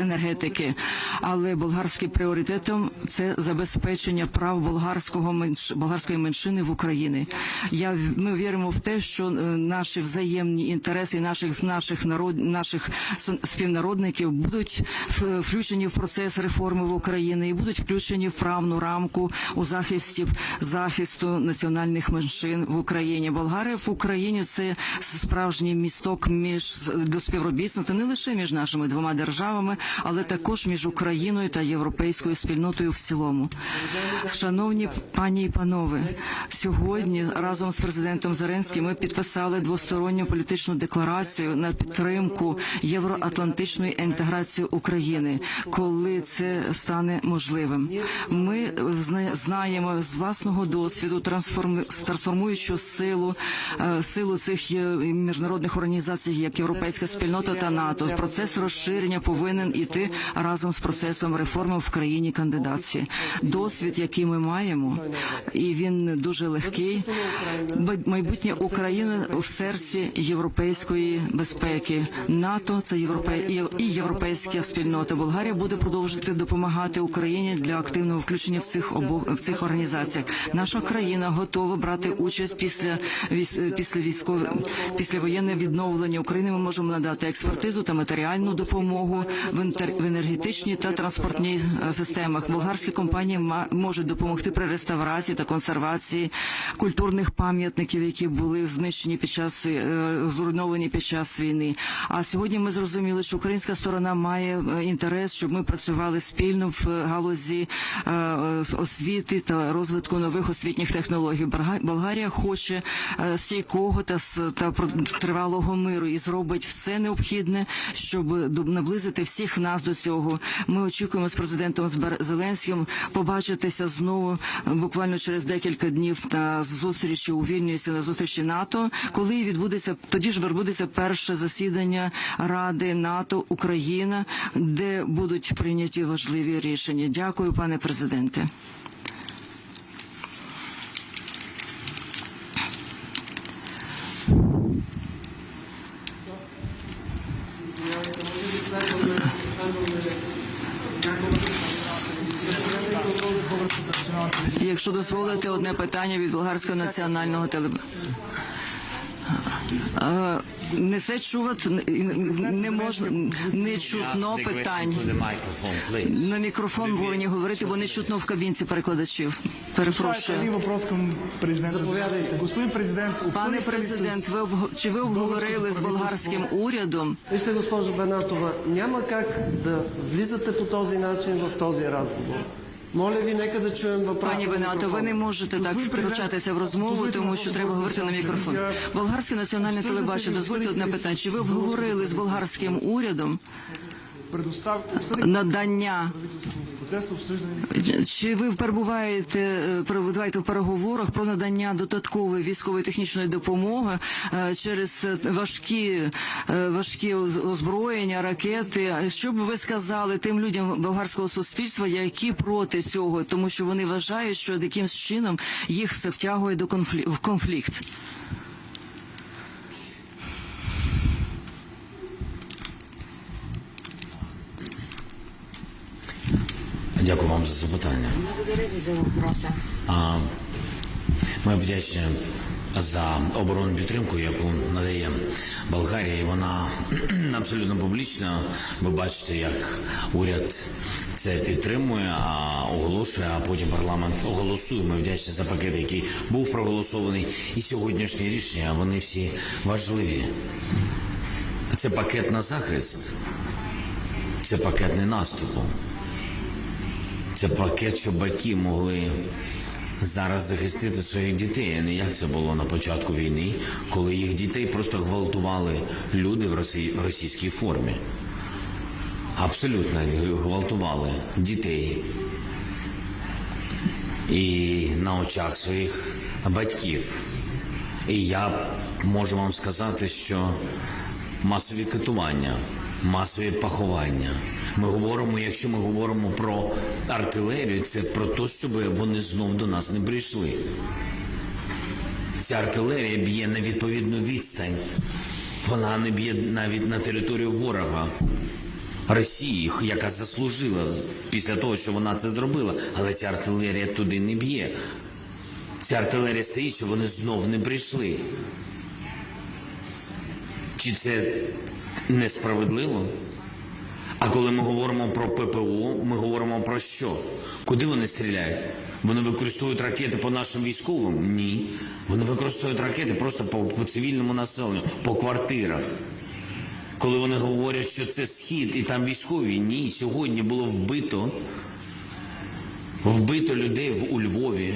енергетики, але болгарським пріоритетом це забезпечення прав болгарського менш болгарської меншини в Україні. Я ми віримо в те, що е, наші взаємні інтереси наших наших народ наших співнародників будуть включені в процес реформи в Україні і будуть включені в правну рамку у захисті захисту національних меншин в Україні. Болгарія в Україні це справжній місток між до співробітництва не лише між нашими двома державами, але також між Україною та європейською спільнотою в цілому. Шановні пані і панове, сьогодні разом з президентом Зеленським ми підписали двосторонню політичну декларацію на підтримку євроатлантичної інтеграції України, коли це стане можливим. Ми знаємо з власного досвіду трансформуючу силу е, силу цих е, міжнародних організацій, як Європейська спільнота та НАТО. Процес розширення повинен іти разом з процесом реформи в країні кандидатці. Досвід, який ми маємо, і він дуже легкий. Май- Майбутнє України в серці європейської безпеки. НАТО це європей і європейська спільнота. Болгарія буде продовжувати допомагати Україні для активного включення в цих обох в цих організаціях. Наша країна готова брати участь після після військової після воєнне відновлення України. Ми можемо надати експертизу та матеріальну допомогу в енергетичній та транспортній е, системах. Болгарські компанії можуть допомогти при реставрації та консервації культурних пам'ятників, які були знищені під час е, зруйновані під час війни. А сьогодні ми зрозуміли, що українська сторона має е, інтерес, щоб ми працювали спільно в галузі освіти та розвитку нових освітніх технологій. Болгарія хоче стійкого та та тривалого миру і зробить все необхідне, щоб наблизити всіх нас до цього. Ми очікуємо з президентом Зеленським побачитися знову е, буквально через декілька днів на зустрічі у Вільнюсі на зустрічі НАТО, коли відбудеться тоді ж відбудеться перше засідання Ради НАТО Україна, де будуть прийняті важливі рішення. Дякую, пане президенте. Якщо дозволите одне питання від болгарського національного телебачення. Не се чуват, не можна, не чутно питань. На мікрофон повинні говорити, бо не чутно в кабінці перекладачів. Перепрошую. Един въпрос към президента. Заповядайте. Господин президент, Пане обсъдихте ли президент, с... ви обго- чи ви обговорили з болгарським урядом? Вижте, госпожо Бенатова, няма как да влизате по този начин в този разговор. Пані на Бенато, ви не можете так втручатися в розмову, тому що треба говорити на мікрофон. Болгарське національне телебачення, дозвольте одне питання. Чи ви обговорили з болгарським урядом надання. Чи ви перебуваєте е, перебуваєте в переговорах про надання додаткової військової технічної допомоги е, через важкі е, важкі оз- озброєння, ракети? Що б ви сказали тим людям болгарського суспільства, які проти цього, тому що вони вважають, що якимсь чином їх це втягує до конфлі- в конфлікт? Дякую вам за запитання. Ми вдячні за оборонну підтримку, яку надає Болгарія. І Вона абсолютно публічна. Ви бачите, як уряд це підтримує, а оголошує, а потім парламент оголосує. Ми вдячні за пакет, який був проголосований. І сьогоднішні рішення вони всі важливі. Це пакет на захист, це пакет не наступу. Це пакет, щоб батьки могли зараз захистити своїх дітей, а не як це було на початку війни, коли їх дітей просто гвалтували люди в російській формі. Абсолютно гвалтували дітей. І на очах своїх батьків. І я можу вам сказати, що масові катування, масові поховання. Ми говоримо, якщо ми говоримо про артилерію, це про те, щоб вони знов до нас не прийшли. Ця артилерія б'є на відповідну відстань. Вона не б'є навіть на територію ворога. Росії, яка заслужила після того, що вона це зробила, але ця артилерія туди не б'є. Ця артилерія стоїть, що вони знов не прийшли. Чи це несправедливо? А коли ми говоримо про ППО, ми говоримо про що? Куди вони стріляють? Вони використовують ракети по нашим військовим? Ні. Вони використовують ракети просто по, по цивільному населенню, по квартирах. Коли вони говорять, що це схід і там військові, ні. Сьогодні було вбито, вбито людей у Львові.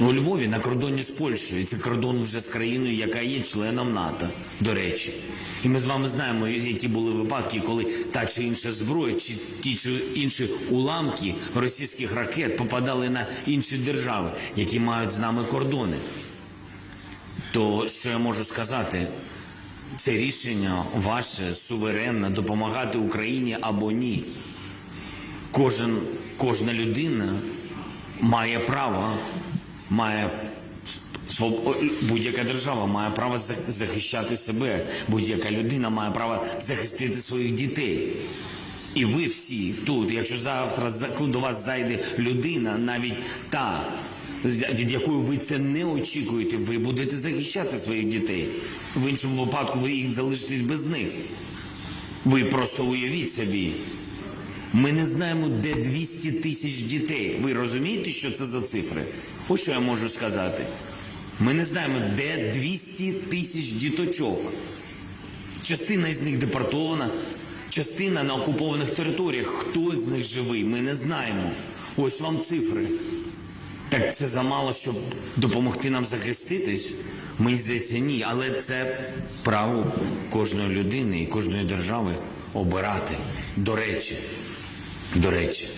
У Львові на кордоні з Польщею. І це кордон вже з країною, яка є членом НАТО, до речі. І ми з вами знаємо, які були випадки, коли та чи інша зброя, чи ті чи інші уламки російських ракет попадали на інші держави, які мають з нами кордони. То що я можу сказати? Це рішення ваше суверенне допомагати Україні або ні. Кожен, кожна людина має право, має будь-яка держава має право захищати себе. Будь-яка людина має право захистити своїх дітей. І ви всі тут, якщо завтра за- до вас зайде людина, навіть та, від якої ви це не очікуєте, ви будете захищати своїх дітей. В іншому випадку ви їх залишитесь без них. Ви просто уявіть собі. Ми не знаємо, де 200 тисяч дітей. Ви розумієте, що це за цифри? Ось що я можу сказати. Ми не знаємо, де 200 тисяч діточок. Частина із них депортована, частина на окупованих територіях. Хто з них живий? Ми не знаємо. Ось вам цифри. Так це замало, щоб допомогти нам захиститись? Мені здається, ні. Але це право кожної людини і кожної держави обирати. До речі, до речі,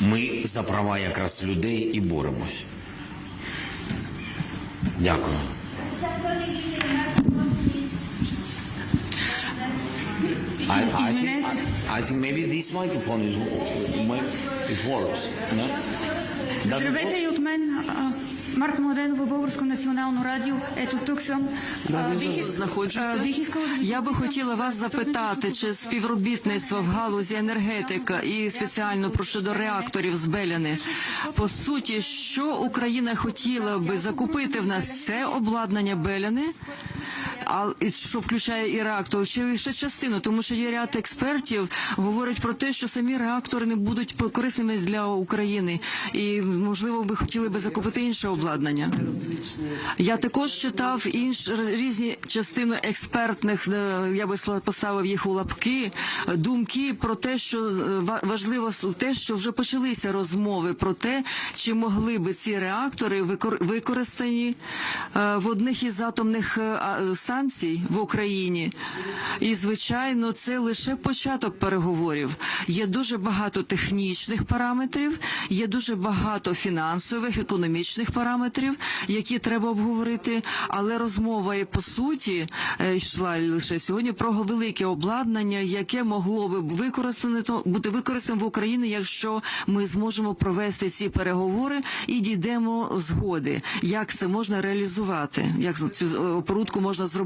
ми за права якраз людей і боремось. Дякую. I, I, think, I, I think maybe this microphone is it works. No? Does it work? Марта Младенова, Българско национално радио. Ето тук съм. А, бих, знаходжуся. бих искала да ви Я би хотіла вас запитати, чи співробітництво в галузі енергетика і спеціально про щодо реакторів з Беляни. По суті, що Україна хотіла би закупити в нас це обладнання Беляни, а що включає і реактор, чи лише частину, тому що є ряд експертів говорять про те, що самі реактори не будуть корисними для України, і можливо ви хотіли би закупити інше обладнання. Я також читав інш різні частини експертних. е, Я би поставив їх у лапки. Думки про те, що е, важливо те, що вже почалися розмови про те, чи могли би ці реактори викор- використані е, в одних із атомних а- станцій в Україні. І звичайно, це лише початок переговорів. Є дуже багато технічних параметрів, є дуже багато фінансових, економічних параметрів, які треба обговорити. Але розмова і по суті е, йшла лише сьогодні про велике обладнання, яке могло би використане бути використане в Україні, якщо ми зможемо провести ці переговори і дійдемо згоди, як це можна реалізувати, як цю е, опорудку можна зробити.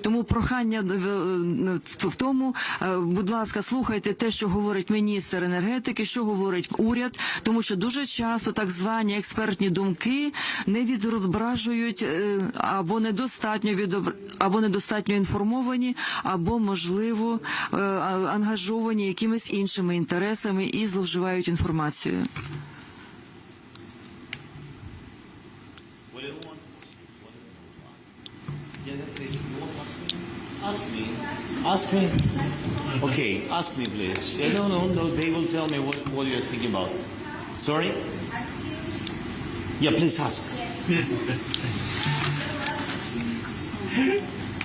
Тому прохання в, в- в тому, е, будь ласка, слухайте те, що говорить міністр енергетики, що говорить уряд, тому що дуже часто так звані експертні думки не відображують е, або недостатньо відобр... або недостатньо інформовані, або можливо е, ангажовані якимись іншими інтересами і зловживають інформацією. Ask me. Okay, ask me, please. Yeah, no, no, no. They will tell me what, what you're speaking about. Sorry? Yeah, please ask.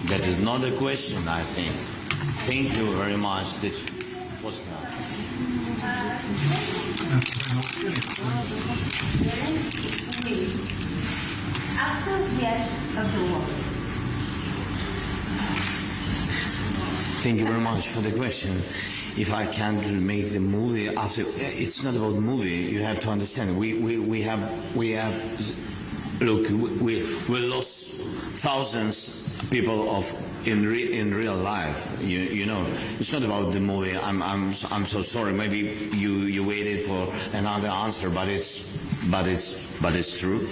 that is not a question, I think. Thank you very much. That was now. After the end of the war, Thank you very much for the question. If I can't make the movie after, it's not about movie. You have to understand. We we, we have we have look we we lost thousands people of in re- in real life, you you know, it's not about the movie. I'm I'm I'm so sorry. Maybe you you waited for another answer, but it's but it's but it's true.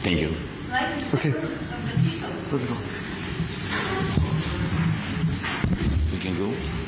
Thank you. Okay. Let's go. ikinci